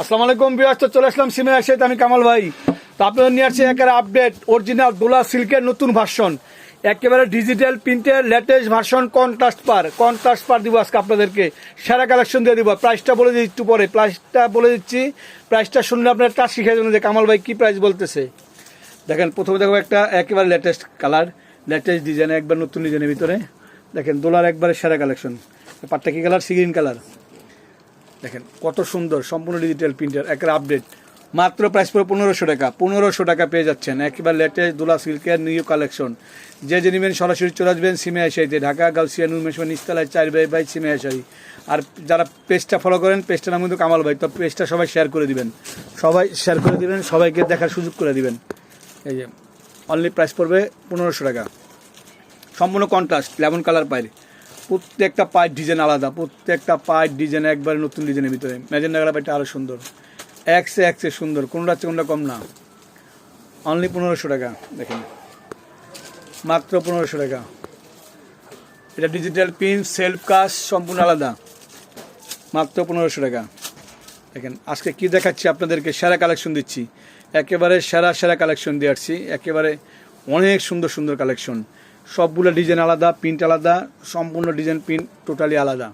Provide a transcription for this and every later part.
আসসালামু আলাইকুম বিয়াস তো চলে আসলাম সিমে আসে আমি কামাল ভাই। তো আপনাদের নিয়ে আসছি একেবারে আপডেট অরিজিনাল দোলা সিল্কের নতুন ভার্সন একেবারে ডিজিটাল প্রিন্টের লেটেস্ট ভার্সন কন্ট্রাস্ট পার। কন্ট্রাস্ট পার দিব আজকে আপনাদেরকে। সেরা কালেকশন দিয়ে দিব। প্রাইসটা বলে দিই একটু পরে। প্রাইসটা বলে দিচ্ছি। প্রাইসটা শুনলে আপনার টাচ শিখে যাবেন যে কামাল ভাই কী প্রাইস বলতেছে। দেখেন, প্রথমে দেখো একটা একেবারে লেটেস্ট কালার লেটেস্ট ডিজাইন একবার নতুন ডিজাইনের ভিতরে। দেখেন দোলার একবারে সেরা কালেকশন পাটটা কি কালার সিগ্রিন কালার দেখেন, কত সুন্দর, সম্পূর্ণ ডিজিটাল প্রিন্টার একের আপডেট মাত্র প্রাইস পড়ে পনেরোশো টাকা পনেরোশো টাকা পেয়ে যাচ্ছেন। একেবারে লেটেস্ট দোলা সিল্কের নিউ কালেকশন যে যে নেবেন, সরাসরি চলে আসবেন সিমে আসাইতে ঢাকা, গাউসিয়া, নুর মেশমান ইস্তালায় চার বাই বাই সিমে আসাই আর যারা পেজটা ফলো করেন পেজটার নাম কিন্তু কামাল ভাই, তো পেজটা সবাই শেয়ার করে দিবেন। সবাই শেয়ার করে দিবেন, সবাইকে দেখার সুযোগ করে দিবেন। এই যে অনলি প্রাইস পড়বে পনেরোশো টাকা। সম্পূর্ণ কন্ট্রাস্ট লেমন কালার পায়ের প্রত্যেকটা পায়ের ডিজাইন আলাদা, প্রত্যেকটা পায়ের ডিজাইন একবারে নতুন ডিজাইনের ভিতরে। ম্যাজেন্ডা কালার পাইটা আরও সুন্দর। একসে একসে সুন্দর, কোনটা হচ্ছে কোনটা কম না। অনলি পনেরোশো টাকা, দেখেন। মাত্র পনেরোশো টাকা। এটা ডিজিটাল পিন সেলফ কাজ সম্পূর্ণ আলাদা। মাত্র পনেরোশো টাকা। দেখেন, আজকে কি দেখাচ্ছি আপনাদেরকে? সেরা কালেকশন দিচ্ছি। একেবারে সেরা সেরা কালেকশন দিয়ে আসছি। একেবারে অনেক সুন্দর সুন্দর কালেকশন সবগুলো ডিজাইন আলাদা প্রিন্ট আলাদা, সম্পূর্ণ ডিজাইন প্রিন্ট টোটালি আলাদা।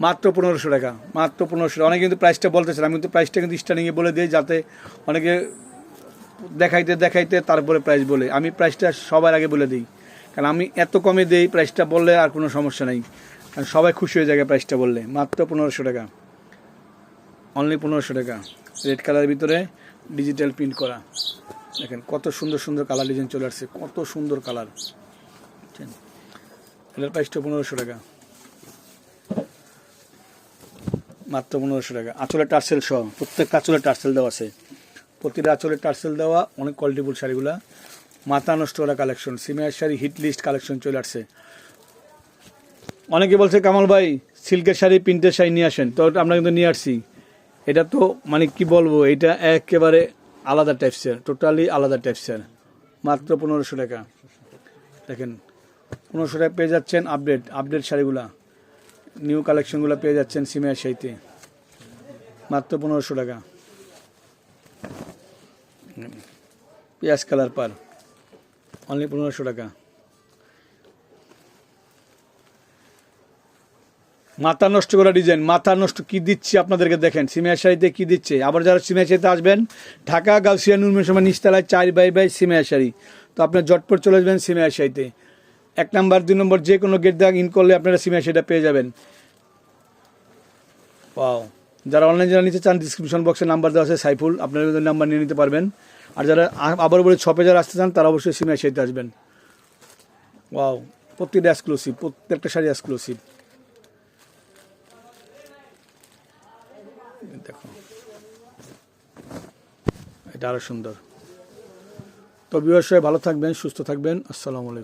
মাত্র পনেরোশো টাকা, মাত্র পনেরোশো টাকা। অনেকে কিন্তু প্রাইসটা বলতেছেন আমি কিন্তু প্রাইসটা কিন্তু স্টার্টিংয়ে বলে দিই যাতে অনেকে দেখাইতে দেখাইতে তারপরে প্রাইস বলে। আমি প্রাইসটা সবার আগে বলে দিই। কারণ আমি এত কমে দিই প্রাইসটা বললে আর কোনো সমস্যা নেই। কারণ সবাই খুশি হয়ে যায় প্রাইসটা বললে। মাত্র পনেরোশো টাকা। অনলি পনেরোশো টাকা। রেড কালারের ভিতরে ডিজিটাল প্রিন্ট করা। দেখেন কত সুন্দর সুন্দর কালার ডিজাইন চলে আসছে, কত সুন্দর কালার বুঝছেন এটার প্রাইসটা পনেরোশো টাকা। মাত্র পনেরোশো টাকা। আঁচলের টার্সেল সহ প্রত্যেকটা আঁচলে টার্সেল দেওয়া আছে। প্রতিটা আঁচলে টার্সেল দেওয়া অনেক কোয়ালিটিফুল শাড়িগুলা। মাথা নষ্ট করা কালেকশন সিমিয়ার শাড়ি হিট লিস্ট কালেকশন চলে আসছে। অনেকে বলছে, কামাল ভাই, সিল্কের শাড়ি, প্রিন্টের শাড়ি নিয়ে আসেন। তো আমরা কিন্তু নিয়ে আসছি। এটা তো মানে কি বলব, এটা একেবারে আলাদা টাইপসের টোটালি আলাদা টাইপসের মাত্র পনেরোশো টাকা। দেখেন পনেরোশো টাকা পেয়ে যাচ্ছেন আপডেট আপডেট শাড়িগুলা। নিউ কালেকশনগুলো পেয়ে যাচ্ছেন সিমিয়ার শাড়িতে। মাত্র পনেরোশো টাকা। পেঁয়াজ কালার পার। অনলি পনেরোশো টাকা। মাথা নষ্ট করা ডিজাইন মাথা নষ্ট কি দিচ্ছে আপনাদেরকে দেখেন, সিমিয়া শাড়িতে কি দিচ্ছে? আবার যারা সিমিয়া শাড়িতে আসবেন, ঢাকা, গাউসিয়া নুরমের সময় নিচতলায় চার বাই বাই সিমিয়া শাড়ি। তো আপনার জটপট চলে আসবেন সিমিয়া শাড়িতে। এক নাম্বার, দুই নম্বর, যে কোনো গেট দেওয়া ইন করলে আপনারা সিমিয়া শাড়িটা পেয়ে যাবেন। পাও যারা অনলাইন যারা নিতে চান ডিসক্রিপশন বক্সে নাম্বার দেওয়া আছে, সাইফুল, আপনারা নাম্বার নিয়ে নিতে পারবেন। আর যারা আবার বলে শপে যারা আসতে চান, তারা অবশ্যই সিমিয়া শাড়িতে আসবেন। ওয়াও প্রত্যেকটা এক্সক্লুসিভ প্রত্যেকটা শাড়ি এক্সক্লুসিভ দেখো। এটা আরও সুন্দর। তো বিবসায় ভালো থাকবেন, সুস্থ থাকবেন। আসসালামু আলাইকুম।